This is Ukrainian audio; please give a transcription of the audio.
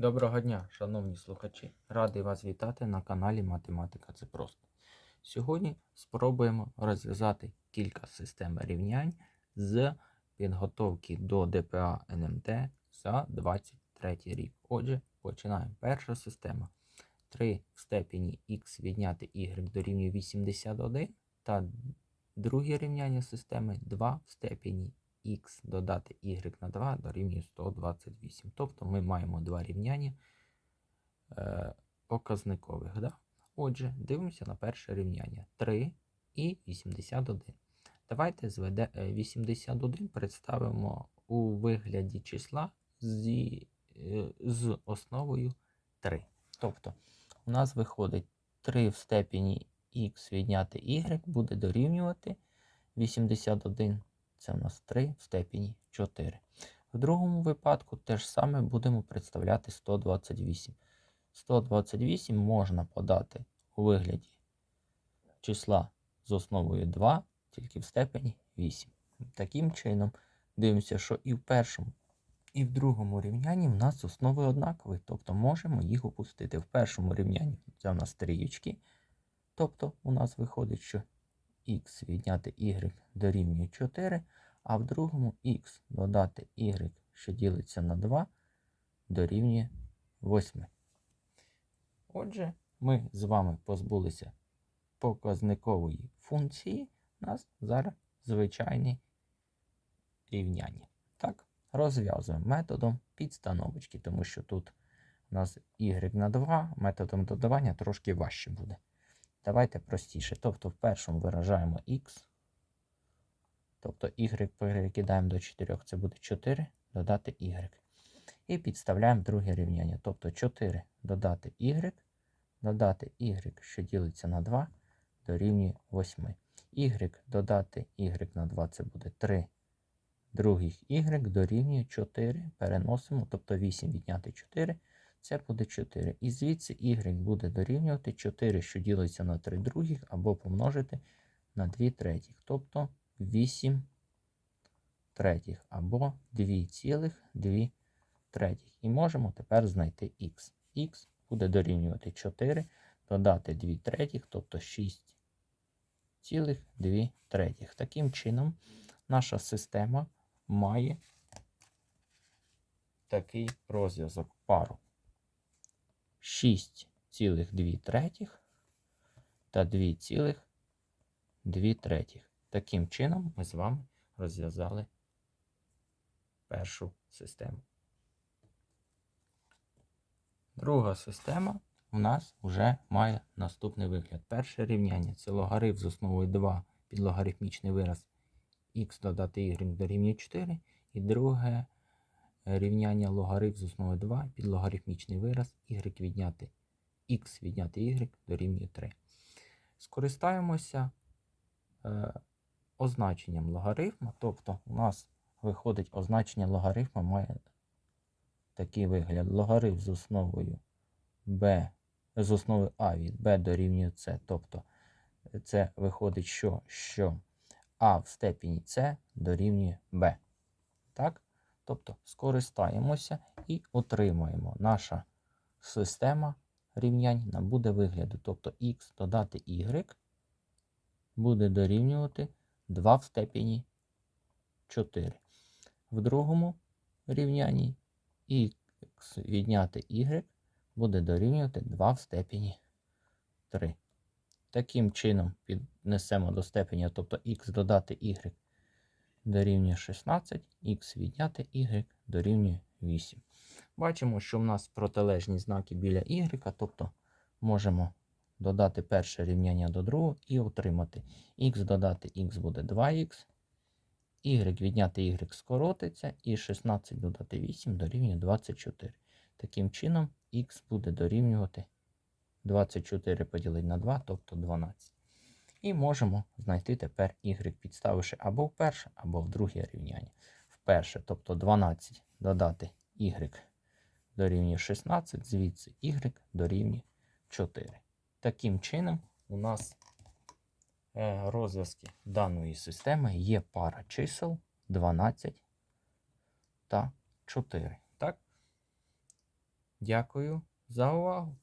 Доброго дня, шановні слухачі! Радий вас вітати на каналі Математика це просто. Сьогодні спробуємо розв'язати кілька систем рівнянь з підготовки до ДПА НМТ за 23 рік. Отже, починаємо. Перша система 3 в степені х відняти y дорівнює 81 та друге рівняння системи 2 в степені х додати y на 2 дорівнює 128. Тобто ми маємо два рівняння е, показникових. Да? Отже, дивимося на перше рівняння 3 і 81. Давайте зведе, е, 81 представимо у вигляді числа зі, е, з основою 3. Тобто, у нас виходить 3 в степені х відняти y буде дорівнювати 81 це у нас 3 в степені 4. В другому випадку те ж саме будемо представляти 128. 128 можна подати у вигляді числа з основою 2, тільки в степені 8. Таким чином, дивимося, що і в першому, і в другому рівнянні в нас основи однакові, тобто можемо їх опустити. В першому рівнянні це у нас трієчки. Тобто у нас виходить, що х відняти y дорівнює 4, а в другому х додати y, що ділиться на 2, дорівнює 8. Отже, ми з вами позбулися показникової функції. У нас зараз звичайні рівняння. Так, розв'язуємо методом підстановочки, тому що тут у нас y на 2, методом додавання трошки важче буде. Давайте простіше. Тобто в першому виражаємо x. Тобто y перекидаємо до 4, це буде 4 додати y. І підставляємо друге рівняння. Тобто 4 додати y, додати y, що ділиться на 2, дорівнює 8. y додати y на 2 це буде 3. Других y дорівнює 4. Переносимо, тобто 8 відняти 4 це буде 4. І звідси y буде дорівнювати 4, що ділиться на 3 других, або помножити на 2 третіх. Тобто 8 третіх, або 2,2 третіх. І можемо тепер знайти х. х буде дорівнювати 4, додати 2 третіх, тобто 6,2 третіх. Таким чином, наша система має такий розв'язок пару. 6,2 третіх та 2,2 третіх. Таким чином ми з вами розв'язали першу систему. Друга система у нас вже має наступний вигляд. Перше рівняння це логарифм з основою 2 під логарифмічний вираз х додати y дорівнює 4. І друге рівняння логарифм з основою 2 під логарифмічний вираз y відняти x відняти y дорівнює 3. Скористаємося е, означенням логарифма, тобто у нас виходить означення логарифма має такий вигляд. Логарифм з основою b, з основою а від b дорівнює c. Тобто це виходить, що, що а в степені c дорівнює b. Так? Тобто скористаємося і отримаємо наша система рівнянь набуде вигляду. Тобто х додати y буде дорівнювати 2 в степені 4. В другому рівнянні х відняти y буде дорівнювати 2 в степені 3. Таким чином піднесемо до степені, тобто х додати y дорівнює 16, х відняти y дорівнює 8. Бачимо, що в нас протилежні знаки біля y, тобто можемо додати перше рівняння до другого і отримати х додати х буде 2х, y відняти y скоротиться, і 16 додати 8 дорівнює 24. Таким чином, х буде дорівнювати 24 поділити на 2, тобто 12. І можемо знайти тепер y, підставивши або в перше, або в друге рівняння. В перше, тобто 12 додати y дорівнює 16, звідси y дорівнює 4. Таким чином, у нас е, розв'язки даної системи є пара чисел 12 та 4. Так? Дякую за увагу!